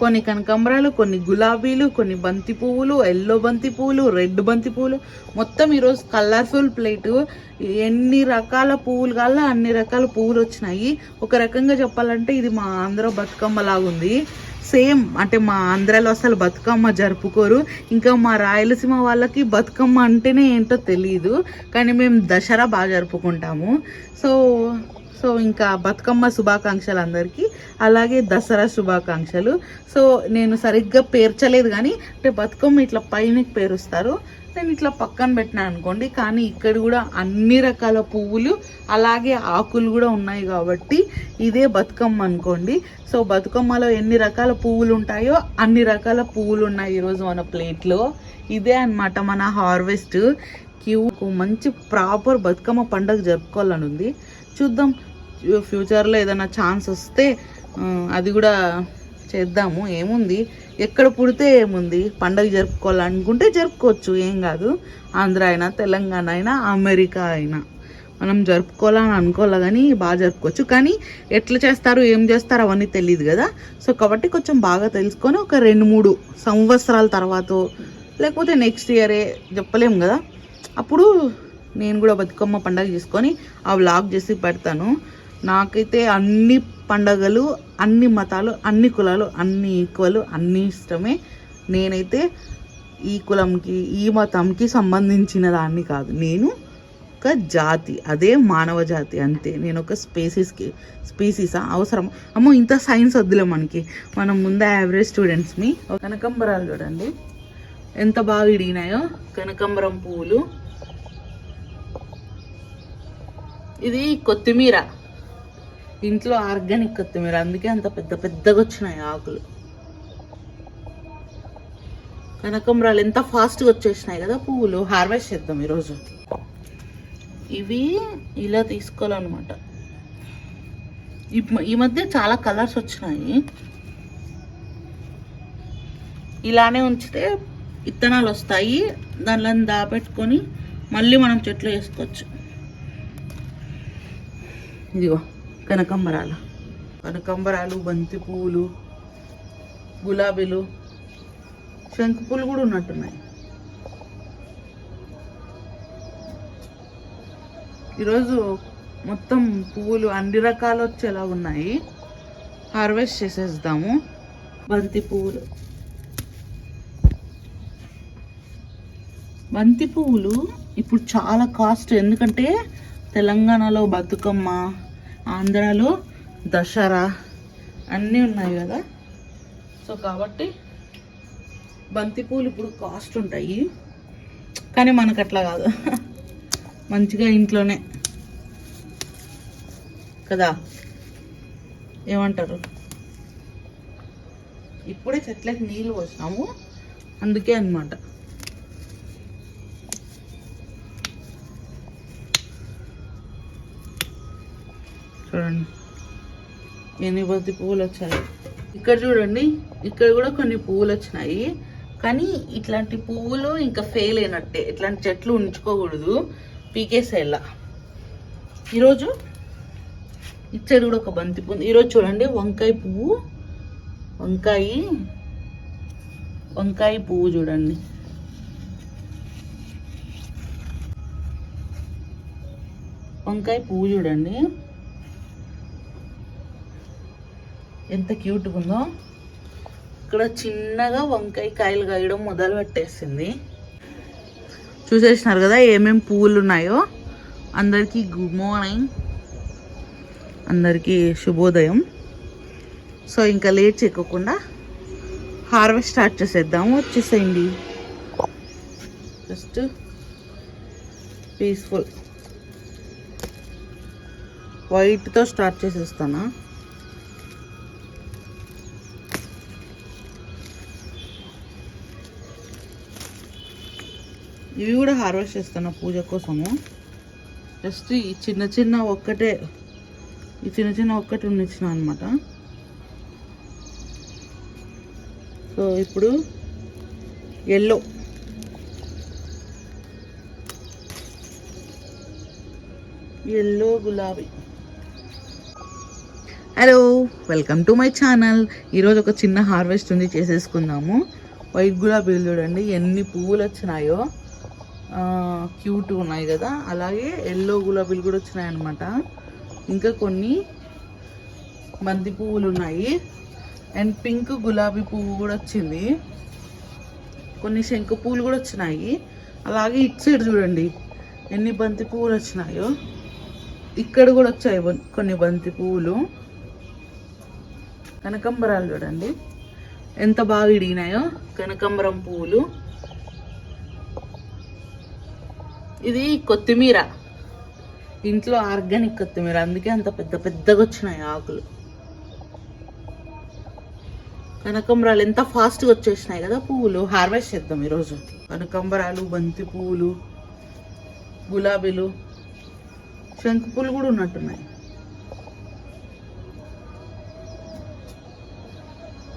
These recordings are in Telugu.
కొన్ని కనకాంబరాలు కొన్ని గులాబీలు కొన్ని బంతి పువ్వులు ఎల్లో బంతి పువ్వులు రెడ్ బంతి పువ్వులు. మొత్తం ఈరోజు కలర్ఫుల్ ప్లేట్. ఎన్ని రకాల పువ్వులు కావాలో అన్ని రకాల పువ్వులు వచ్చినాయి. ఒక రకంగా చెప్పాలంటే ఇది మా ఆంధ్ర బతుకమ్మ లాగుంది సేమ్ అంటే మా ఆంధ్రాలో అసలు బతుకమ్మ జరుపుకోరు. ఇంకా మా రాయలసీమ వాళ్ళకి బతుకమ్మ అంటేనే ఏంటో తెలియదు కానీ మేము దసరా బాగా జరుపుకుంటాము. సో సో ఇంకా బతుకమ్మ శుభాకాంక్షలు అందరికీ అలాగే దసరా శుభాకాంక్షలు. సో నేను సరిగ్గా పేర్చలేదు కానీ అంటే బతుకమ్మ ఇట్లా పైనకి పేరుస్తారు. నేను ఇట్లా పక్కన పెట్టినా అనుకోండి కానీ ఇక్కడ కూడా అన్ని రకాల పువ్వులు అలాగే ఆకులు కూడా ఉన్నాయి కాబట్టి ఇదే బతుకమ్మ అనుకోండి. సో బతుకమ్మలో ఎన్ని రకాల పువ్వులు ఉంటాయో అన్ని రకాల పువ్వులు ఉన్నాయి ఈరోజు మన ప్లేట్లో. ఇదే అన్నమాట మన హార్వెస్ట్. క్యూ మంచి ప్రాపర్ బతుకమ్మ పండుగ జరుపుకోవాలని ఉంది. చూద్దాం ఫ్యూచర్లో ఏదైనా ఛాన్స్ వస్తే అది కూడా చేద్దాము. ఏముంది? ఎక్కడ పుడితే ఏముంది? పండగ జరుపుకోవాలనుకుంటే జరుపుకోవచ్చు. ఏం కాదు. ఆంధ్ర అయినా తెలంగాణ అయినా అమెరికా అయినా. మనం జరుపుకోవాలని అనుకోవాలి కానీ బాగా జరుపుకోవచ్చు. కానీ ఎట్లా చేస్తారు ఏం చేస్తారు అవన్నీ తెలియదు కదా. సో కాబట్టి కొంచెం బాగా తెలుసుకొని ఒక రెండు మూడు సంవత్సరాల తర్వాత లేకపోతే నెక్స్ట్ ఇయరే చెప్పలేము కదా. అప్పుడు నేను కూడా బతుకమ్మ పండగ చేసుకొని ఆ వ్లాగ్ చేసి పెడతాను. నాకైతే అన్ని పండగలు అన్ని మతాలు అన్ని కులాలు అన్ని ఈక్వల్ అన్ని ఇష్టమే. నేనైతే ఈ కులంకి ఈ మతంకి సంబంధించిన దాన్ని కాదు. నేను ఒక జాతి అదే మానవ జాతి అంతే. నేను ఒక స్పేసీస్కి స్పీసీసా అవసరం. అమ్మో ఇంత సైన్స్ వద్దులే మనకి. మనం ముందే యావరేజ్ స్టూడెంట్స్ని కనకంబరాలు చూడండి. ఎంత బాగా ఇడిగినాయో. కనకంబరం పువ్వులు ఇది కొత్తిమీర. ఇంట్లో ఆర్గానిక్ కొత్తిమీర అందుకే అంత పెద్ద పెద్దగా వచ్చినాయి ఆకులు. కనకంబరాలు ఎంత ఫాస్ట్గా వచ్చేసినాయి కదా పువ్వులు. హార్వెస్ట్ చేద్దాం ఈరోజు. ఇవి ఇలా తీసుకోవాలన్నమాట. ఈ ఈ మధ్య చాలా కలర్స్ వచ్చినాయి. ఇలానే ఉంచితే విత్తనాలు వస్తాయి. దానిలో దాపెట్టుకొని మళ్ళీ మనం చెట్లు వేసుకోవచ్చు. ఇదిగో. కనకంబరాలు. కనకంబరాలు బంతి పువ్వులు గులాబీలు శంకు పూలు కూడా ఉన్నట్టున్నాయి. ఈరోజు మొత్తం పువ్వులు అన్ని రకాలు వచ్చేలా ఉన్నాయి. హార్వెస్ట్ చేసేద్దాము. బంతి పువ్వులు బంతి పువ్వులు ఇప్పుడు చాలా కాస్ట్ ఎందుకంటే తెలంగాణలో బతుకమ్మ ఆంధ్రాలో దసరా అన్నీ ఉన్నాయి కదా. సో కాబట్టి బంతిపూలు ఇప్పుడు కాస్ట్ ఉంటాయి. కానీ మనకు అట్లా కాదు. మంచిగా ఇంట్లోనే కదా. ఏమంటారు? ఇప్పుడే చెట్లకి నీళ్ళు పోసాము అందుకే అనమాట చూడండి. ఎన్ని బంతి పువ్వులు వచ్చాయి. ఇక్కడ చూడండి ఇక్కడ కూడా కొన్ని పువ్వులు వచ్చినాయి. కానీ ఇట్లాంటి పువ్వులు ఇంకా ఫెయిల్ అయినట్టే. ఇట్లాంటి చెట్లు ఉంచుకోకూడదు. పీకేసేలా ఈరోజు ఇచ్చాడు కూడా ఒక బంతి పువ్వు ఈరోజు చూడండి వంకాయ పువ్వు. వంకాయ వంకాయ పువ్వు చూడండి. వంకాయ పువ్వు చూడండి. ఎంత క్యూట్గా ఉందో. ఇక్కడ చిన్నగా వంకాయ కాయలు కాయడం మొదలు పెట్టేసింది. చూసేసినారు కదా ఏమేమి పువ్వులు ఉన్నాయో? అందరికీ గుడ్ మార్నింగ్ అందరికీ శుభోదయం. సో ఇంకా లేట్ చేయకుండా హార్వెస్ట్ స్టార్ట్ చేసేద్దాము. వచ్చేసేయండి. Just peaceful. వైట్తో స్టార్ట్ చేసేస్తానా? ఇవి కూడా హార్వెస్ట్ చేస్తాను పూజ కోసము. జస్ట్ ఈ చిన్న చిన్న ఒక్కటే ఈ చిన్న చిన్న ఒక్కటి ఉండిచ్చిన అనమాట సో ఇప్పుడు ఎల్లో ఎల్లో గులాబీ. Hello welcome to my channel ఈరోజు ఒక చిన్న హార్వెస్ట్ ఉంది చేసేసుకుందాము. వైట్ గులాబీలు చూడండి ఎన్ని పువ్వులు వచ్చినాయో క్యూట్ ఉన్నాయి కదా. అలాగే ఎల్లో గులాబీలు కూడా వచ్చినాయి అనమాట ఇంకా కొన్ని బంతి పువ్వులు ఉన్నాయి. అండ్ పింక్ గులాబీ పువ్వు కూడా వచ్చింది. కొన్ని శంకు పువ్వులు కూడా వచ్చినాయి. అలాగే ఇటు సైడ్ చూడండి ఎన్ని బంతి పువ్వులు వచ్చినాయో. ఇక్కడ కూడా వచ్చాయి కొన్ని బంతి పువ్వులు. కనకంబరాలు చూడండి. ఎంత బాగా ఇడిగినాయో కనకంబరం పువ్వులు. ఇది కొత్తిమీర. ఇంట్లో ఆర్గానిక్ కొత్తిమీర. అందుకే అంత పెద్ద పెద్దగా వచ్చినాయి ఆకులు. కనకంబరాలు ఎంత ఫాస్ట్గా వచ్చేసినాయి కదా పువ్వులు. హార్వెస్ట్ చేద్దాం ఈరోజు. కనకంబరాలు బంతి పువ్వులు గులాబీలు శంకు పూలు కూడా ఉన్నట్టున్నాయి.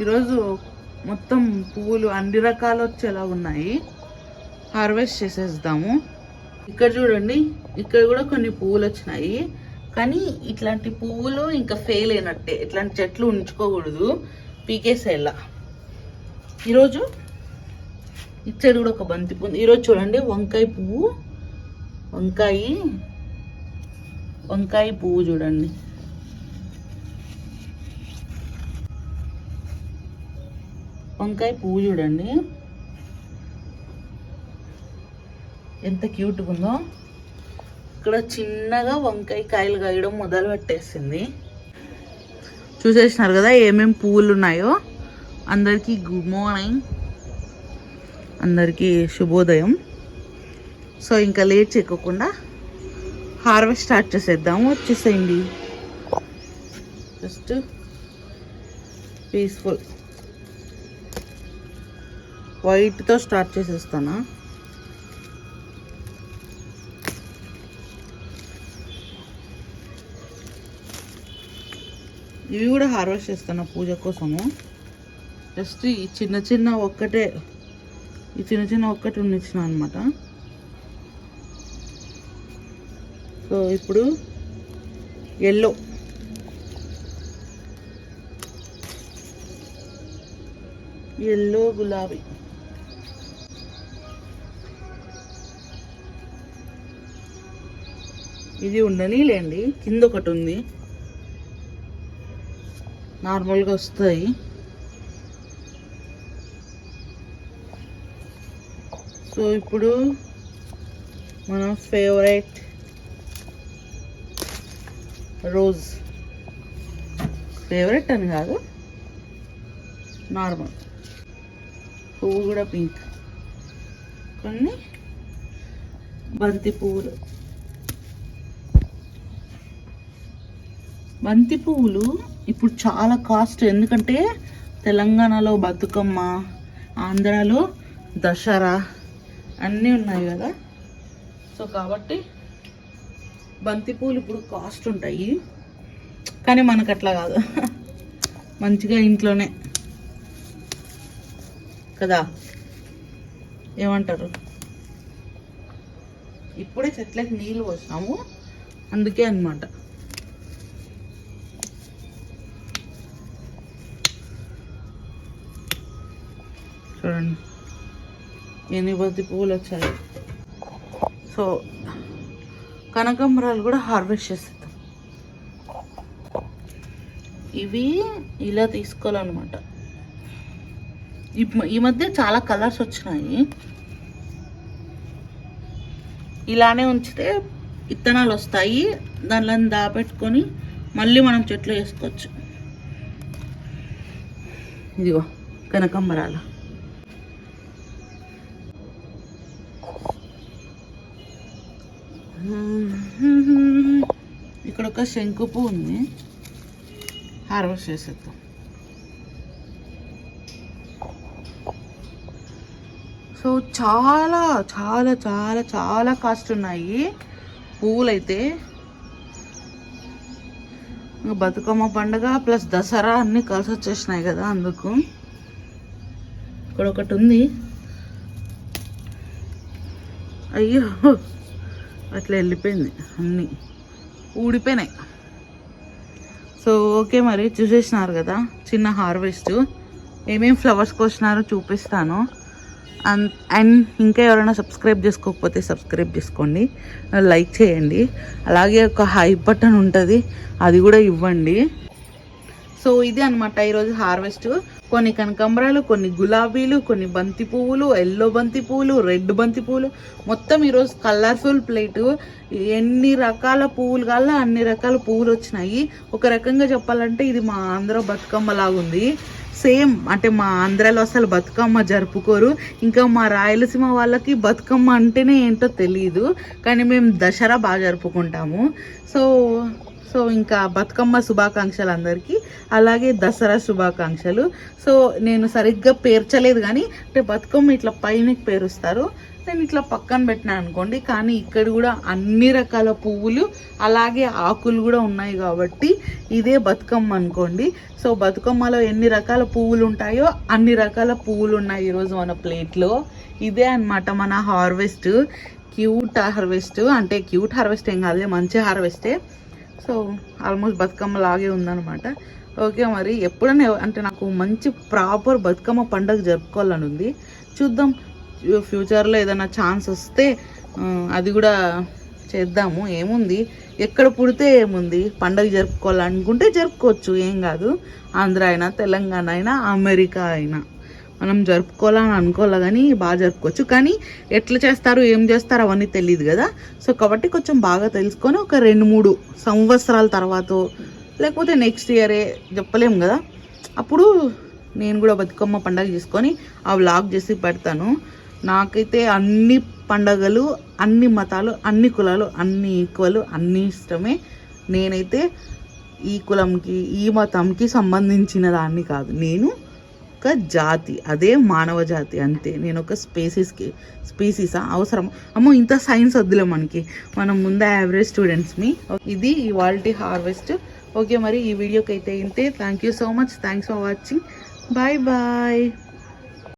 ఈరోజు మొత్తం పువ్వులు అన్ని రకాలు వచ్చేలా ఉన్నాయి. హార్వెస్ట్ చేసేద్దాము. ఇక్కడ చూడండి ఇక్కడ కూడా కొన్ని పువ్వులు వచ్చినాయి కానీ ఇట్లాంటి పువ్వులు ఇంకా ఫెయిల్ అయినట్టే. ఇట్లాంటి చెట్లు ఉంచుకోకూడదు. పీకేసేలా. ఈరోజు ఇచ్చాడు కూడా ఒక బంతి పువ్వు ఈరోజు చూడండి వంకాయ పువ్వు. వంకాయ వంకాయ పువ్వు చూడండి. వంకాయ పువ్వు చూడండి. ఎంత క్యూట్గా ఉందో. ఇక్కడ చిన్నగా వంకాయ కాయలు కాయడం మొదలు పెట్టేసింది. చూసేసినారు కదా ఏమేమి పువ్వులు ఉన్నాయో? అందరికీ గుడ్ మార్నింగ్ అందరికీ శుభోదయం. సో ఇంకా లేట్ చెక్కకుండా హార్వెస్ట్ స్టార్ట్ చేసేద్దాము. వచ్చేసేయండి. జస్ట్ పీస్ఫుల్ వైట్తో స్టార్ట్ చేసేస్తానా? ఇవి కూడా హార్వెస్ట్ చేస్తాను పూజ కోసము. జస్ట్ ఈ చిన్న చిన్న ఒక్కటే ఈ చిన్న చిన్న ఒక్కటి ఉండిచ్చిన అనమాట సో ఇప్పుడు ఎల్లో ఎల్లో గులాబీ. ఇది ఉండనీలేండి కింద ఒకటి ఉంది. నార్మల్గా వస్తాయి. సో ఇప్పుడు మన ఫేవరెట్ రోజ్ ఫేవరెట్ అని కాదు నార్మల్ పువ్వు కూడా పింక్ కొన్ని బంతి పువ్వులు బంతి పువ్వులు ఇప్పుడు చాలా కాస్ట్. ఎందుకంటే తెలంగాణలో బతుకమ్మ ఆంధ్రాలో దసరా అన్నీ ఉన్నాయి కదా. సో కాబట్టి బంతిపూలు ఇప్పుడు కాస్ట్ ఉంటాయి. కానీ మనకు అట్లా కాదు. మంచిగా ఇంట్లోనే. కదా? ఏమంటారు? ఇప్పుడే చెట్లకి నీళ్ళు పోసాము అందుకే అనమాట చూడండి ఎన్ని బంతి పువ్వులు వచ్చాయి సో కనకాంబరాలు కూడా హార్వెస్ట్ చేసేద్దాం. ఇవి ఇలా తీసుకోవాలన్నమాట. ఈ ఈ మధ్య చాలా కలర్స్ వచ్చినాయి. ఇలానే ఉంచితే విత్తనాలు వస్తాయి. దానిలో దాపెట్టుకొని మళ్ళీ మనం చెట్లు వేసుకోవచ్చు. ఇదిగో కనకాంబరాలు. ఇక్కడ ఒక శంకు పువ్వు ఉంది హార్వెస్ట్ చేసేద్దాం. సో చాలా చాలా చాలా చాలా కాస్ట్ ఉన్నాయి. పువ్వులైతే. బతుకమ్మ పండుగ ప్లస్ దసరా అన్నీ కలిసి వచ్చేసినాయి కదా అందుకు. ఇక్కడ ఒకటి ఉంది. అయ్యో. అట్లా వెళ్ళిపోయింది అన్నీ ఊడిపోయినాయి. సో ఓకే మరి చూసేసినారు కదా చిన్న హార్వెస్ట్. ఏమేం ఫ్లవర్స్ కోసినారో చూపిస్తాను. అండ్ అండ్ ఇంకా ఎవరైనా సబ్స్క్రైబ్ చేసుకోకపోతే సబ్స్క్రైబ్ చేసుకోండి లైక్ చేయండి. అలాగే ఒక హై బటన్ ఉంటుంది అది కూడా ఇవ్వండి. సో ఇది అనమాట ఈరోజు హార్వెస్ట్. కొన్ని కనకాంబరాలు కొన్ని గులాబీలు కొన్ని బంతి పువ్వులు ఎల్లో బంతి పువ్వులు రెడ్ బంతి పువ్వులు. మొత్తం ఈరోజు కలర్ఫుల్ ప్లేట్. ఎన్ని రకాల పువ్వులు కావాలో అన్ని రకాల పువ్వులు వచ్చినాయి. ఒక రకంగా చెప్పాలంటే ఇది మా ఆంధ్ర బతుకమ్మ లాగుంది. సేమ్ అంటే మా ఆంధ్రాలో అసలు బతుకమ్మ జరుపుకోరు. ఇంకా మా రాయలసీమ వాళ్ళకి బతుకమ్మ అంటేనే ఏంటో తెలియదు కానీ మేము దసరా బాగా జరుపుకుంటాము. సో సో ఇంకా బతుకమ్మ శుభాకాంక్షలు అందరికీ అలాగే దసరా శుభాకాంక్షలు. సో నేను సరిగ్గా పేర్చలేదు కానీ అంటే బతుకమ్మ ఇట్లా పైన పేరుస్తారు. నేను ఇట్లా పక్కన పెట్టినా అనుకోండి కానీ ఇక్కడ కూడా అన్ని రకాల పువ్వులు అలాగే ఆకులు కూడా ఉన్నాయి కాబట్టి ఇదే బతుకమ్మ అనుకోండి. సో బతుకమ్మలో ఎన్ని రకాల పువ్వులు ఉంటాయో అన్ని రకాల పువ్వులు ఉన్నాయి ఈరోజు మన ప్లేట్లో. ఇదే అన్నమాట మన హార్వెస్ట్. క్యూట్ హార్వెస్ట్ అంటే క్యూట్ హార్వెస్ట్ ఏం కాదు మంచి హార్వెస్టే. సో ఆల్మోస్ట్ బతుకమ్మ లాగే ఉందన్నమాట. ఓకే మరి ఎప్పుడైనా అంటే నాకు మంచి ప్రాపర్ బతుకమ్మ పండుగ జరుపుకోవాలని ఉంది చూద్దాం ఫ్యూచర్లో ఏదైనా ఛాన్స్ వస్తే అది కూడా చేద్దాము. ఏముంది? ఎక్కడ పుడితే ఏముంది? పండగ జరుపుకోవాలనుకుంటే జరుపుకోవచ్చు ఏం కాదు. ఆంధ్ర అయినా తెలంగాణ అయినా అమెరికా అయినా. మనం జరుపుకోవాలని అనుకోవాలి కానీ బాగా జరుపుకోవచ్చు. కానీ ఎట్లా చేస్తారు ఏం చేస్తారు అవన్నీ తెలియదు కదా. సో కాబట్టి కొంచెం బాగా తెలుసుకొని ఒక రెండు మూడు సంవత్సరాల తర్వాత లేకపోతే నెక్స్ట్ ఇయరే చెప్పలేము కదా. అప్పుడు నేను కూడా బతుకమ్మ పండగ చేసుకొని ఆ వ్లాగ్ చేసి పెడతాను. నాకైతే అన్ని పండగలు అన్ని మతాలు అన్ని కులాలు అన్ని ఈక్వల్ అన్ని ఇష్టమే. నేనైతే ఈ కులంకి ఈ మతంకి సంబంధించిన దాన్ని కాదు. నేను ఒక జాతి అదే మానవ జాతి అంతే. నేను ఒక స్పేసీస్కి స్పీసీసా? అవసరం అమ్మో ఇంత సైన్స్ వద్దులే మనకి. మనం ముందే యావరేజ్ స్టూడెంట్స్ని. ఇది ఇవాల్టి హార్వెస్ట్. ఓకే మరి ఈ వీడియోకి అయితే ఇంతే. Thank you so much thanks for watching bye bye